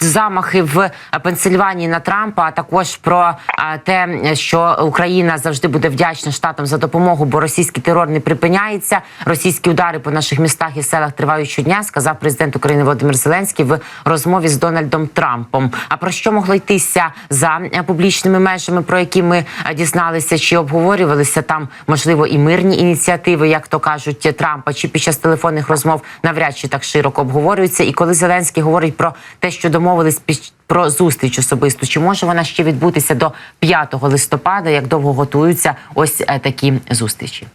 замахи в Пенсильванії на Трампа, а також про те, що Україна завжди буде вдячна штатам за допомогу, бо російський терор не припиняється. Російські удари по наших містах і селах тривають щодня. Сказав президент України Володимир Зеленський в розмові з Дональдом Трампом. А про що могло йтися за публічними межами, про які ми дізналися, чи обговорювалися там можливо і мирні ініціативи, як то кажуть Трампа, чи під час телефонних розмов навряд чи так широко обговорюються. І коли Зеленський говорить про те, що домовились під про зустріч особисту, чи може вона ще відбутися до 5 листопада? Як довго готуються ось е, такі зустрічі?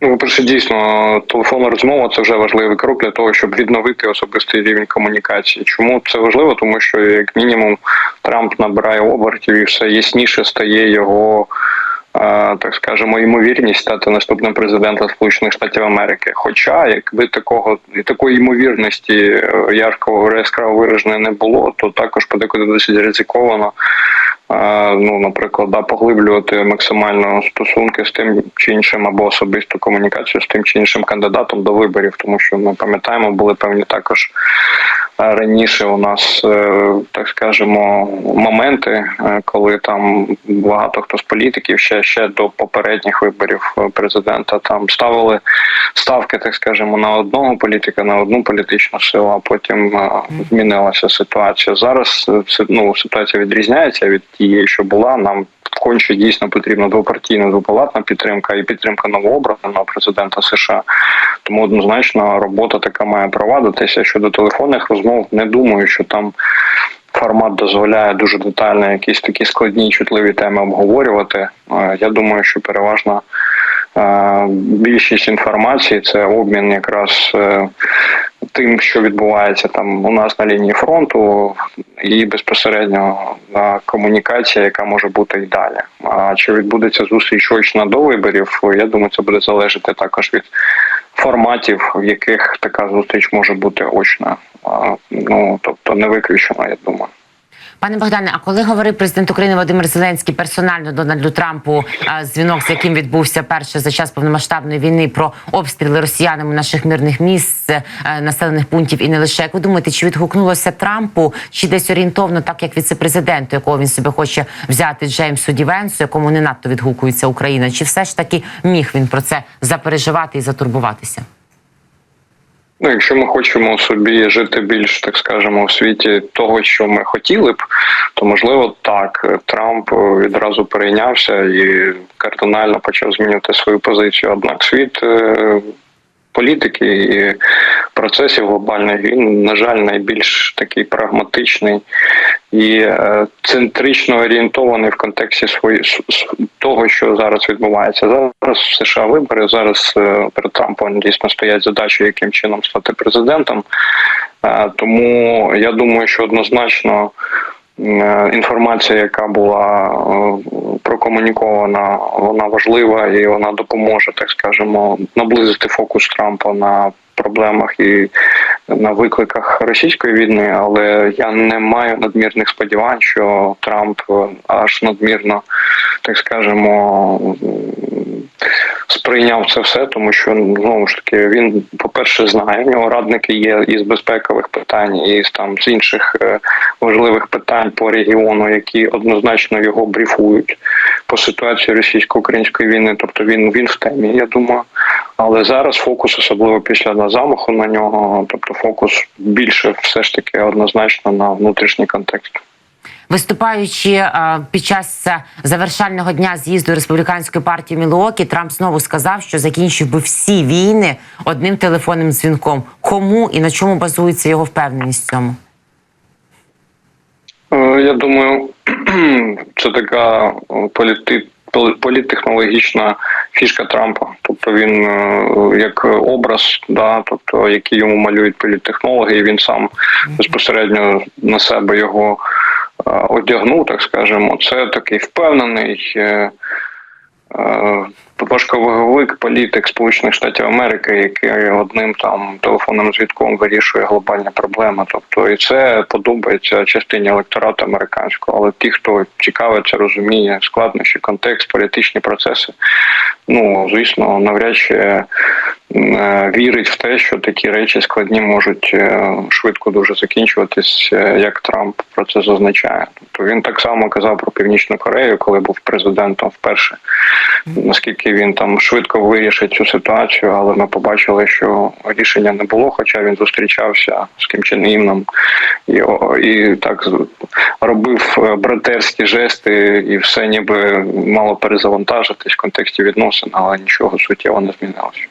Ну, по-перше, дійсно, телефонна розмова це вже важливий крок для того, щоб відновити особистий рівень комунікації. Чому це важливо? Тому що, як мінімум, Трамп набирає обертів і все ясніше стає його. Так скажемо, ймовірність стати наступним президентом Сполучених Штатів Америки. Хоча, якби такого і такої ймовірності е, яркого яскраво вираженої не було, то також подекуди досить ризиковано ну, наприклад, да, поглиблювати максимально стосунки з тим чи іншим або особисту комунікацію з тим чи іншим кандидатом до виборів, тому що ми пам'ятаємо, були певні також е, раніше у нас, е, так скажемо, моменти, е, коли там багато хто з політиків ще ще до попередніх виборів президента там ставили ставки, так скажемо, на одного політика, на одну політичну силу, а потім е, змінилася ситуація. Зараз е, ну, ситуація відрізняється від тієї, що була. Нам конче дійсно потрібна двопартійна двопалатна підтримка і підтримка новообраного президента США. Тому однозначно робота така має провадитися щодо телефонних розмов. Не думаю, що там. Формат дозволяє дуже детально якісь такі складні чутливі теми обговорювати. Е, Я думаю, що переважно більшість інформації це обмін якраз е, тим, що відбувається там у нас на лінії фронту, і безпосередньо комунікація, яка може бути і далі. А чи відбудеться зустріч очна до виборів? Я думаю, це буде залежати також від форматів, в яких така зустріч може бути очна. Ну тобто не виключено, я думаю. Пане Богдане, а коли говорив президент України Володимир Зеленський персонально Дональду Трампу а, дзвінок, з яким відбувся перше за час повномасштабної війни про обстріли росіянами наших мирних місць, е, населених пунктів і не лише як ви думаєте, чи відгукнулося Трампу, чи десь орієнтовно, так як віце-президенту, якого він себе хоче взяти Джеймсу Дівенсу, якому не надто відгукується Україна, чи все ж таки міг він про це запереживати і затурбуватися? Ну, якщо ми хочемо собі жити більш, так скажемо, у світі того, що ми хотіли б, то можливо так. Трамп відразу перейнявся і кардинально почав змінювати свою позицію. Однак світ е, політики і процесів глобальних він, на жаль, найбільш такий прагматичний і е, центрично орієнтований в контексті свої того, що зараз відбувається. Зараз в США вибори. Зараз е, перед Трампом дійсно стоять задачі, яким чином стати президентом. Е, Тому я думаю, що однозначно. е, Інформація, яка була прокомунікована, вона важлива і вона допоможе, так скажемо, наблизити фокус Трампа на проблемах і на викликах російської війни, але я не маю надмірних сподівань, що Трамп аж надмірно, так скажемо, сприйняв це все, тому що знову ж таки він, по-перше, знає, в нього радники є із безпекових питань, і там з інших е, важливих питань по регіону, які однозначно його бріфують по ситуації російсько-української війни. Тобто він він в темі, я думаю. Але зараз фокус, особливо після замаху на нього, тобто фокус більше все ж таки однозначно на внутрішній контекст. Виступаючи е, під час е, завершального дня з'їзду республіканської партії Мілуокі, Трамп знову сказав, що закінчив би всі війни одним телефонним дзвінком. Кому і на чому базується його впевненість в цьому? Е, Я думаю, це така політи... політтехнологічна фішка Трампа. Тобто він як образ, да, тобто який йому малюють політтехнологи, і він сам безпосередньо на себе його одягнув, так скажемо. Це такий впевнений. Важковаговик політик Сполучених Штатів Америки, який одним там телефонним звідком вирішує глобальні проблеми. Тобто, і це подобається частині електорату американського. Але ті, хто цікавиться, розуміє складнощі, контекст, політичні процеси, ну звісно, навряд чи е, вірить в те, що такі речі складні можуть е, швидко дуже закінчуватись, е, як Трамп про це зазначає. Тобто він так само казав про Північну Корею, коли був президентом вперше. Наскільки він там швидко вирішить цю ситуацію, але ми побачили, що рішення не було, хоча він зустрічався з Кім Чен Іном і, і так робив е, братерські жести, і все ніби мало перезавантажитись в контексті відносин, але нічого суттєво не змінилося.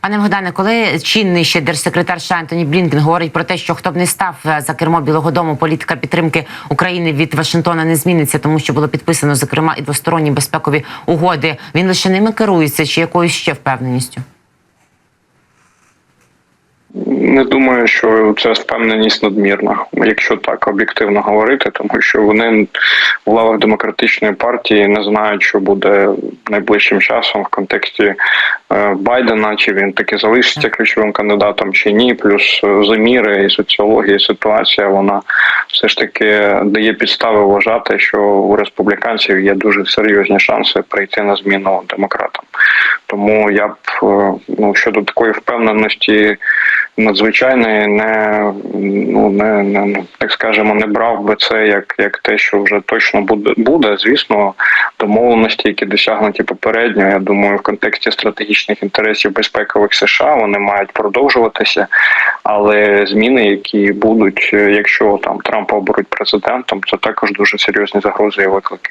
Пане Богдане, коли чинний ще держсекретар США Антоні Блінкен говорить про те, що хто б не став е, за кермо Білого Дому, політика підтримки України від Вашингтона не зміниться, тому що було підписано зокрема і двосторонні безпекові угоди. Він лише ними керується чи якоюсь ще впевненістю? Не думаю, що це впевненість надмірна, якщо так об'єктивно говорити, тому що вони в лавах демократичної партії не знають, що буде найближчим часом в контексті е, Байдена, чи він таки залишиться ключовим кандидатом, чи ні. Плюс е, заміри і соціологія, і ситуація вона все ж таки дає підстави вважати, що у республіканців є дуже серйозні шанси прийти на зміну демократам. Тому я б е, ну щодо такої впевненості надзвичайної не ну не, не так скажемо, не брав би це як, як те, що вже точно буде буде. Звісно, домовленості, які досягнуті попередньо. Я думаю, в контексті стратегічних інтересів безпекових США вони мають продовжуватися. Але зміни, які будуть, якщо там Трампа оберуть президентом, це також дуже серйозні загрози і виклики.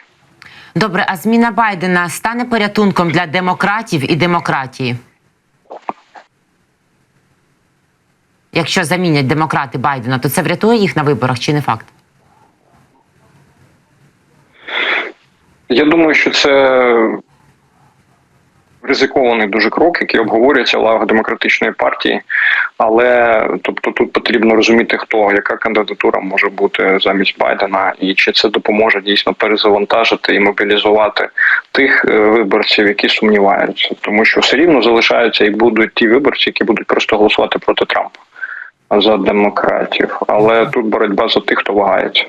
Добре, а зміна Байдена стане порятунком для демократів і демократії? Якщо замінять демократи Байдена, то це врятує їх на виборах чи не факт? Я думаю, що це ризикований дуже крок, який обговорюється в лавах демократичної партії. Але тобто тут потрібно розуміти, хто яка кандидатура може бути замість Байдена, і чи це допоможе дійсно перезавантажити і мобілізувати тих е, виборців, які сумніваються, тому що все рівно залишаються і будуть ті виборці, які будуть просто голосувати проти Трампа за демократів. Але тут боротьба за тих, хто вагається.